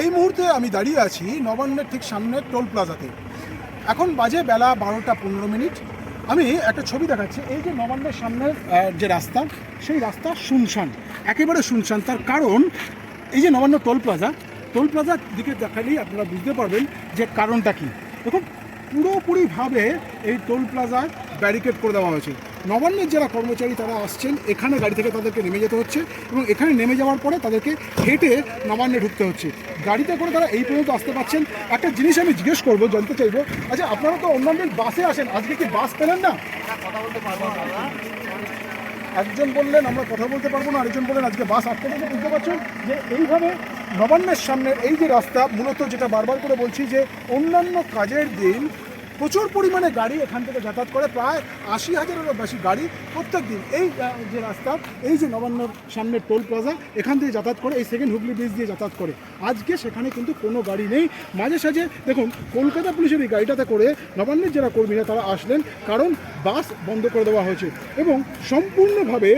এই মুহূর্তে আমি দাঁড়িয়ে আছি নবান্নের ঠিক সামনে টোল প্লাজাতে। এখন বাজে বেলা বারোটা পনেরো মিনিট। আমি একটা ছবি দেখাচ্ছি। এই যে নবান্নের সামনের যে রাস্তা, সেই রাস্তা শুনশান। একেবারে শুনশান। তার কারণ, এই যে নবান্ন টোল প্লাজা, টোল প্লাজার দিকে দেখালেই আপনারা বুঝতে পারবেন যে কারণটা কী। দেখুন, পুরোপুরিভাবে এই টোল প্লাজায় ব্যারিকেড করে দেওয়া হয়েছে। নবান্নের যারা কর্মচারী তারা আসছেন, এখানে গাড়ি থেকে তাদেরকে নেমে যেতে হচ্ছে এবং এখানে নেমে যাওয়ার পরে তাদেরকে হেঁটে নবান্নে ঢুকতে হচ্ছে। গাড়িতে করে তারা এই পর্যন্ত আসতে পারছেন। একটা জিনিস আমি জিজ্ঞেস করব, জানতে চাইব আচ্ছা আপনারা তো অন্যান্য বাসে আসেন, আজকে কি বাস পেলেন না? একজন বললেন, আমরা কথা বলতে পারব না, আরেকজন বললেন, আজকে বাস আটকে গেছে, বুঝতে পারছেন? যে এইভাবে নবান্নের সামনের এই যে রাস্তা, মূলত যেটা বারবার করে বলছি যে অন্যান্য কাজের দিন প্রচুর পরিমাণে গাড়ি এখান থেকে যাতায়াত করে, প্রায় আশি হাজারেরও বেশি গাড়ি প্রত্যেক দিন এই যে রাস্তা, এই যে নবান্নর সামনের টোল প্লাজা, এখান থেকে যাতায়াত করে, এই সেকেন্ড হুগলি ব্রিজ দিয়ে যাতায়াত করে। আজকে সেখানে কিন্তু কোনো গাড়ি নেই। মাঝে সাঝে দেখুন, কলকাতা পুলিশের এই গাড়িটাতে করে নবান্নের যারা কর্মীরা তারা আসলেন, কারণ বাস বন্ধ করে দেওয়া হয়েছে এবং সম্পূর্ণভাবে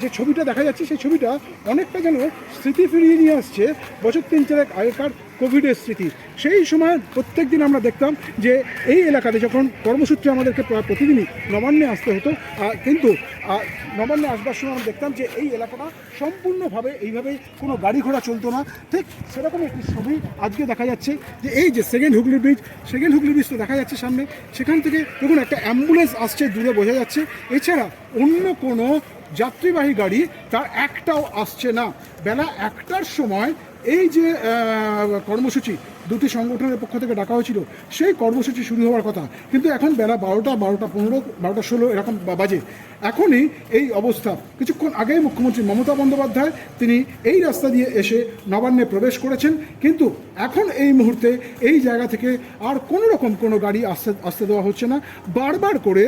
যে ছবিটা দেখা যাচ্ছে, সেই ছবিটা অনেকটা যেন স্মৃতি ফিরিয়ে নিয়ে আসছে। বছর তিন চারেক আগেকার কোভিডের স্মৃতি। সেই সময় প্রত্যেক দিন আমরা দেখতাম যে এই এলাকাতে যখন কর্মসূত্রে আমাদেরকে প্রতিদিনই নবান্নে আসতে হতো কিন্তু নবান্নে আসবার সময় আমরা দেখতাম যে এই এলাকাটা সম্পূর্ণভাবে এইভাবেই কোনো গাড়ি ঘোড়া চলতো না। ঠিক সেরকম একটি ছবি আজকে দেখা যাচ্ছে যে এই যে second Hooghly bridge, second Hooghly ব্রিজটা দেখা যাচ্ছে সামনে, সেখান থেকে দেখুন একটা অ্যাম্বুলেন্স আসছে দূরে বোঝা যাচ্ছে। এছাড়া অন্য কোনো যাত্রীবাহী গাড়ি তার একটাও আসছে না। বেলা একটার সময় এই যে কর্মসূচি দুটি সংগঠনের পক্ষ থেকে ডাকা হয়েছিল, সেই কর্মসূচি শুরু হওয়ার কথা। কিন্তু এখন বেলা বারোটা বারোটা পনেরো, বারোটা ষোলো এরকম বাজে। এখনই এই অবস্থা। কিছুক্ষণ আগেই মুখ্যমন্ত্রী মমতা বন্দ্যোপাধ্যায়, তিনি এই রাস্তা দিয়ে এসে নবান্নে প্রবেশ করেছেন। কিন্তু এখন এই মুহূর্তে এই জায়গা থেকে আর কোনো রকম কোনো গাড়ি আসতে আসতে দেওয়া হচ্ছে না। বারবার করে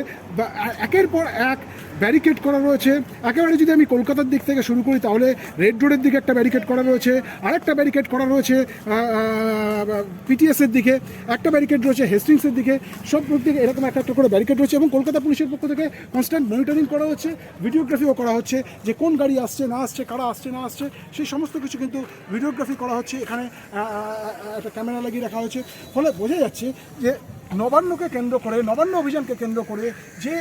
একের পর এক ব্যারিকেড করা রয়েছে। একেবারে যদি আমি কলকাতার দিক থেকে শুরু করি, তাহলে রেড রোডের দিকে একটা ব্যারিকেড করা রয়েছে। আরেকটা ব্যারিকেড করা রয়েছে পিটিএসের দিকে, একটা ব্যারিকেড রয়েছে হেস্টিংসের দিকে, সব দিকে এরকম একটা একটা করে ব্যারিকেড রয়েছে এবং কলকাতা পুলিশের পক্ষ থেকে কনস্ট্যান্ট মনিটরিং করা হচ্ছে ভিডিওগ্রাফিও করা হচ্ছে যে কোন গাড়ি আসছে, না আসছে, কারা আসছে, না আসছে, সেই সমস্ত কিছু কিন্তু ভিডিওগ্রাফি করা হচ্ছে। এখানে একটা ক্যামেরা লাগিয়ে রাখা হয়েছে। ফলে বোঝা যাচ্ছে যে নবান্নকে কেন্দ্র করে নবান্ন অভিযানকে কেন্দ্র করে যে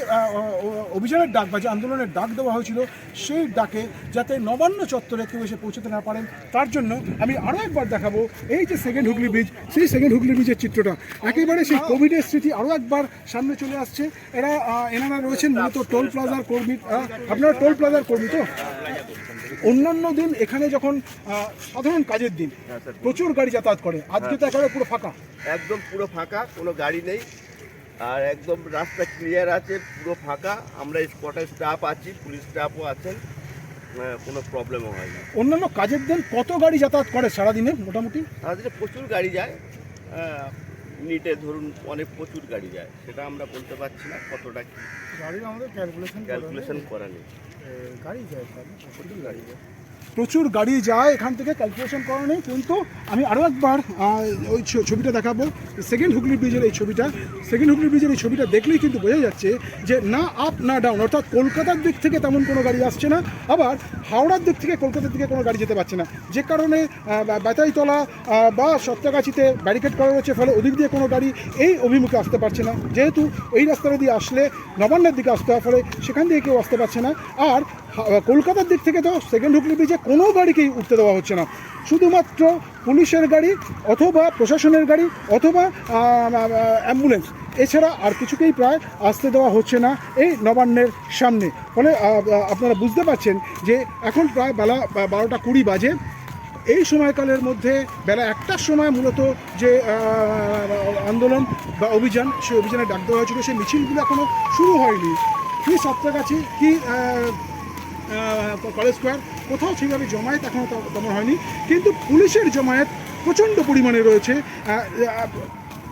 অভিযানের ডাক বা যে আন্দোলনের ডাক দেওয়া হয়েছিল সেই ডাকে যাতে নবান্ন চত্বরে কেউ এসে পৌঁছতে না পারেন তার জন্য আমি আরও একবার দেখাবো এই যে সেকেন্ড হুগলি ব্রিজ সেই সেকেন্ড হুগলি ব্রিজের চিত্রটা। একেবারে সেই কোভিডের স্মৃতি আরও একবার সামনে চলে আসছে। এরা এনারা রয়েছেন মূলত টোল প্লাজার কর্মী আপনারা টোল প্লাজার কর্মী তো? অন্যান্য দিন এখানে যখন সাধারণ কাজের দিন প্রচুর গাড়ি যাতায়াত করে। আজকে তো একেবারে পুরো ফাঁকা। একদম পুরো ফাঁকা কোনো গাড়ি নেই। আর একদম রাস্তা ক্লিয়ার আছে পুরো ফাঁকা। আমরা স্পটে স্টাফ আছি পুলিশ স্টাফও আছেন। আহ, কোনো প্রবলেমও হয় না অন্যান্য কাজের দিন কত গাড়ি যাতায়াত করে সারাদিনে মোটামুটি? সারাদিনে প্রচুর গাড়ি যায়। আহ, মিনিটে ধরুন অনেক প্রচুর গাড়ি যায়। সেটা আমরা বলতে পারছি না কতটা কি। গাড়ির আমাদের ক্যালকুলেশন ক্যালকুলেশন করা নেই। গাড়ি যায় প্রচুর গাড়ি যায়। প্রচুর গাড়ি যায়, এখান থেকে ক্যালকুলেশন করা নেই, কিন্তু আমি আরও একবার ওই ছবিটা দেখাবো। সেকেন্ড হুগলি ব্রিজের এই ছবিটা। সেকেন্ড হুগলি ব্রিজের এই ছবিটা দেখলেই কিন্তু বোঝা যাচ্ছে যে না আপ না ডাউন অর্থাৎ কলকাতার দিক থেকে তেমন কোনো গাড়ি আসছে না, আবার হাওড়ার দিক থেকে কলকাতার দিকে কোনো গাড়ি যেতে পারছে না। যে কারণে বেতাইতলা বা সপ্তাগাছিতে ব্যারিকেড করা রয়েছে ফলে ওদিক দিয়ে কোনো গাড়ি এই অভিমুখে আসতে পারছে না। যেহেতু এই রাস্তাটা দিয়ে আসলে নবান্নের দিকে আসতে হয়, ফলে সেখান দিয়ে কেউ আসতে পারছে না। আর কলকাতার দিক থেকে তো সেকেন্ড হুগলি ব্রিজে কোনো গাড়িকেই উঠতে দেওয়া হচ্ছে না। শুধুমাত্র পুলিশের গাড়ি অথবা প্রশাসনের গাড়ি অথবা অ্যাম্বুলেন্স। এছাড়া আর কিছুকেই প্রায় আসতে দেওয়া হচ্ছে না এই নবান্নের সামনে। ফলে আপনারা বুঝতে পারছেন যে এখন প্রায় বেলা বারোটা কুড়ি বাজে। এই সময়কালের মধ্যে বেলা একটার সময় মূলত যে আন্দোলন বা অভিযান সেই অভিযানে ডাক দেওয়া হয়েছিল। সেই মিছিলগুলো এখনও শুরু হয়নি। কি সাতটাগাছি কি আহ, আহ, কলেজ স্কোয়ার কোথাও সেইভাবে জমায়েত এখনও তেমন হয়নি। কিন্তু পুলিশের জমায়েত প্রচণ্ড পরিমাণে রয়েছে।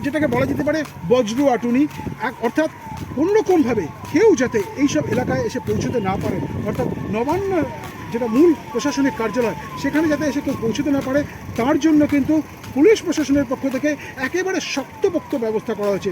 যেটাকে বলা যেতে পারে বজ্র আটুনি। এক অর্থাৎ কোনোরকমভাবে কেউ যাতে এইসব এলাকায় এসে পৌঁছতে না পারে, অর্থাৎ নবান্ন, যেটা মূল প্রশাসনিক কার্যালয়, সেখানে যাতে এসে কেউ পৌঁছতে না পারে, তার জন্য কিন্তু পুলিশ প্রশাসনের পক্ষ থেকে একেবারে শক্তপোক্ত ব্যবস্থা করা হয়েছে।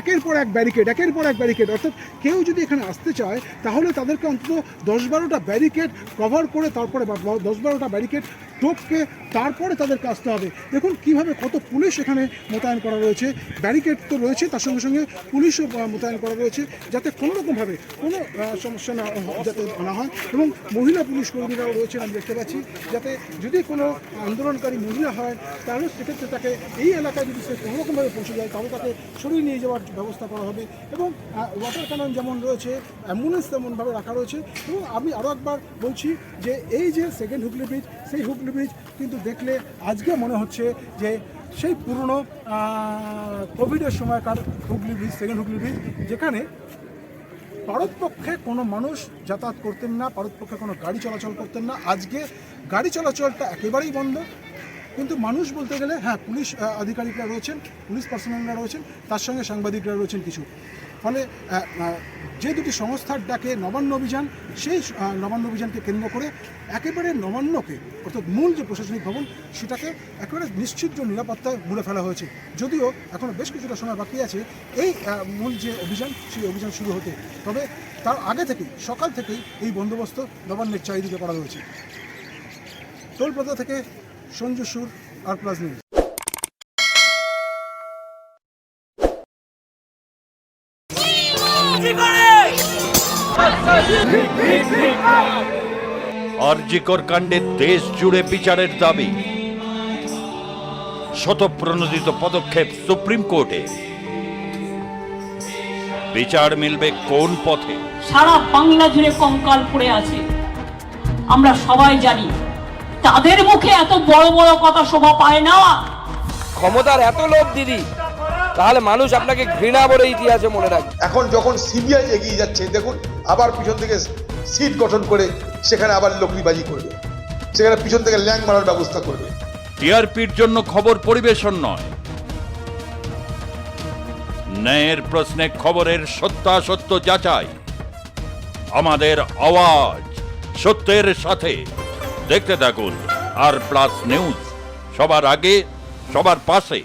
একের পর এক ব্যারিকেড, একের পর এক ব্যারিকেড। অর্থাৎ কেউ যদি এখানে আসতে চায়, তাহলে তাদেরকে অন্তত দশ বারোটা ব্যারিকেড কভার করে তারপরে দশ বারোটা ব্যারিকেড টোপকে তারপরে তাদেরকে আসতে হবে। দেখুন কীভাবে কত পুলিশ এখানে মোতায়েন করা রয়েছে। ব্যারিকেড তো রয়েছে, তার সঙ্গে সঙ্গে পুলিশও মোতায়েন করা রয়েছে, যাতে কোনো রকমভাবে কোনো সমস্যা না যাতে না হয়। এবং মহিলা পুলিশ কর্মীরাও রয়েছেন, আমি দেখতে পাচ্ছি। যাতে যদি কোনো আন্দোলনকারী মহিলা হয়, তাহলে সেক্ষেত্রে তাকে এই এলাকায় যদি সে কোনো রকমভাবে পৌঁছে যায়, তাহলে তাকে সরিয়ে নিয়ে যাওয়ার ব্যবস্থা করা হবে এবং ওয়াটার ক্যানন যেমন রয়েছে অ্যাম্বুলেন্স তেমনভাবে রাখা রয়েছে এবং আমি আরও একবার বলছি যে এই যে সেকেন্ড হুগলি ব্রিজ সেই হুগলি ব্রিজ কিন্তু দেখলে আজকে মনে হচ্ছে যে সেই পুরনো কোভিডের সময়কার Hooghly bridge second Hooghly bridge যেখানে ভারতপক্ষে কোনো মানুষ যাতায়াত করতেন না ভারতপক্ষে কোনো গাড়ি চলাচল করতেন না। আজকে গাড়ি চলাচলটা একেবারেই বন্ধ। কিন্তু মানুষ বলতে গেলে হ্যাঁ পুলিশ আধিকারিকরা রয়েছেন, পুলিশ পার্সোনালরা রয়েছেন, তার সঙ্গে সাংবাদিকরা রয়েছেন কিছু। ফলে যে দুটি সংস্থার ডাকে নবান্ন অভিযান, সেই নবান্ন অভিযানকে কেন্দ্র করে একেবারে নবান্নকে, অর্থাৎ মূল যে প্রশাসনিক ভবন, সেটাকে একেবারে নিশ্চিদ্র নিরাপত্তায় মুড়ে ফেলা হয়েছে। যদিও এখনও বেশ কিছুটা সময় বাকি আছে, এই মূল যে অভিযান, সেই অভিযান শুরু হতে। তবে তার আগে থেকেই, সকাল থেকেই এই বন্দোবস্ত নবান্নের চারিদিকে করা হয়েছে। টোলপ্লাজা থেকে সঞ্জু সুর আর প্লাস নিউজ আরজিকর কাণ্ডে দেশ জুড়ে বিচারের দাবি। শতপ্রণোদিত পদক্ষেপ সুপ্রিম কোর্টে। বিচার মিলবে কোন পথে? সারা বাংলা জুড়ে কঙ্কাল পড়ে আছে। আমরা সবাই জানি তাদের মুখে এত বড় বড় কথা শোভা পায় না। ক্ষমতার এত লোভ দিদি তাহলে মানুষ আপনাকে ঘৃণা বলে ইতিহাসে মনে রাখবে। এখন যখন সিবিআই এগিয়ে যাচ্ছে দেখুন আবার পিছন থেকে সিট গঠন করে সেখানে আবার লকড়িবাজি করবে। সেখানে পিছন থেকে ল্যাং মারার ব্যবস্থা করবে। টিআরপির জন্য খবর পরিবেশন নয়। ন্যায়ের প্রশ্নে খবরের সত্যাসত্য যাচাই আমাদের আওয়াজ সত্যের সাথে। দেখতে থাকুন আর প্লাস নিউজ। সবার আগে সবার পাশে।